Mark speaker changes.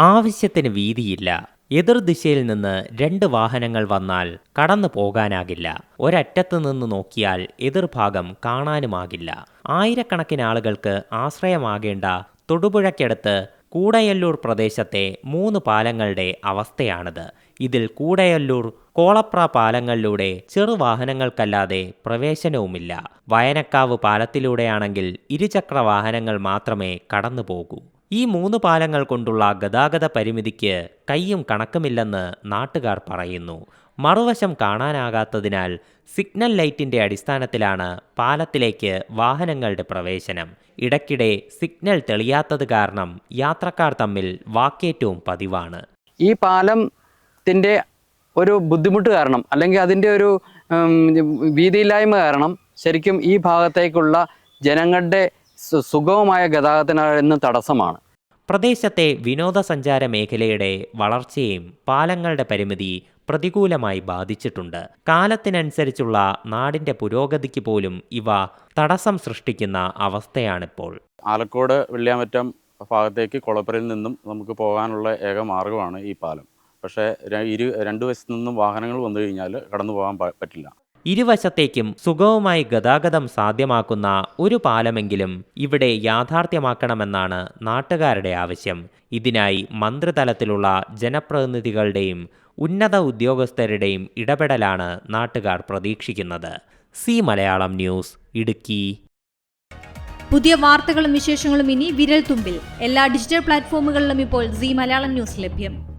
Speaker 1: ആവശ്യത്തിന് വീതിയില്ല. എതിർദിശയിൽ നിന്ന് രണ്ട് വാഹനങ്ങൾ വന്നാൽ കടന്നു പോകാനാകില്ല. ഒരറ്റത്ത് നിന്ന് നോക്കിയാൽ എതിർഭാഗം കാണാനുമാകില്ല. ആയിരക്കണക്കിന് ആളുകൾക്ക് ആശ്രയമാകേണ്ട തൊടുപുഴയ്ക്കടുത്ത് കൂടയല്ലൂർ പ്രദേശത്തെ മൂന്ന് പാലങ്ങളുടെ അവസ്ഥയാണിത്. ഇതിൽ കൂടയല്ലൂർ കോളപ്ര പാലങ്ങളിലൂടെ ചെറുവാഹനങ്ങൾക്കല്ലാതെ പ്രവേശനവുമില്ല. വയനക്കാവ് പാലത്തിലൂടെയാണെങ്കിൽ ഇരുചക്ര വാഹനങ്ങൾ മാത്രമേ കടന്നു പോകൂ ഈ മൂന്ന് പാലങ്ങൾ കൊണ്ടുള്ള ഗതാഗത പരിമിതിക്ക് കയ്യും കണക്കുമില്ലെന്ന് നാട്ടുകാർ പറയുന്നു. മറുവശം കാണാനാകാത്തതിനാൽ സിഗ്നൽ ലൈറ്റിന്റെ അടിസ്ഥാനത്തിലാണ് പാലത്തിലേക്ക് വാഹനങ്ങളുടെ പ്രവേശനം. ഇടയ്ക്കിടെ സിഗ്നൽ തെളിയാത്തത് കാരണം യാത്രക്കാർ തമ്മിൽ വാക്കേറ്റവും പതിവാണ്.
Speaker 2: ഈ പാലത്തിന്റെ ഒരു ബുദ്ധിമുട്ട് കാരണം അല്ലെങ്കിൽ അതിന്റെ ഒരു വീതിയില്ലായ്മ കാരണം ശരിക്കും ഈ ഭാഗത്തേക്കുള്ള ജനങ്ങളുടെ സുഗമമായ ഗതാഗതത്തിനായിരുന്നു തടസ്സമാണ്.
Speaker 1: പ്രദേശത്തെ വിനോദസഞ്ചാര മേഖലയുടെ വളർച്ചയും പാലങ്ങളുടെ പരിമിതി പ്രതികൂലമായി ബാധിച്ചിട്ടുണ്ട്. കാലത്തിനനുസരിച്ചുള്ള നാടിന്റെ പുരോഗതിക്ക് പോലും ഇവ തടസ്സം സൃഷ്ടിക്കുന്ന അവസ്ഥയാണിപ്പോൾ.
Speaker 3: ആലക്കോട് വെള്ളിയാമറ്റം ഭാഗത്തേക്ക് കുളപ്പുരയിൽ നിന്നും നമുക്ക് പോകാനുള്ള ഏക മാർഗമാണ് ഈ പാലം. പക്ഷേ ഇരു രണ്ടു വശത്തു നിന്നും വാഹനങ്ങൾ വന്നു കഴിഞ്ഞാൽ കടന്നു പോകാൻ പറ്റില്ല.
Speaker 1: ഇരുവശത്തേക്കും സുഗമമായി ഗതാഗതം സാധ്യമാക്കുന്ന ഒരു പാലമെങ്കിലും ഇവിടെ യാഥാർത്ഥ്യമാക്കണമെന്നാണ് നാട്ടുകാരുടെ ആവശ്യം. ഇതിനായി മന്ത്രിതലത്തിലുള്ള ജനപ്രതിനിധികളുടെയും ഉന്നത ഉദ്യോഗസ്ഥരുടെയും ഇടപെടലാണ് നാട്ടുകാർ പ്രതീക്ഷിക്കുന്നത്. Zee Malayalam news Idukki.
Speaker 4: പുതിയ വാർത്തകളും വിശേഷങ്ങളും ഇനി വിരൽ തുമ്പിൽ എല്ലാ ഡിജിറ്റൽ പ്ലാറ്റ്ഫോമുകളിലും ഇപ്പോൾ സി മലയാളം ന്യൂസ് ലഭ്യം.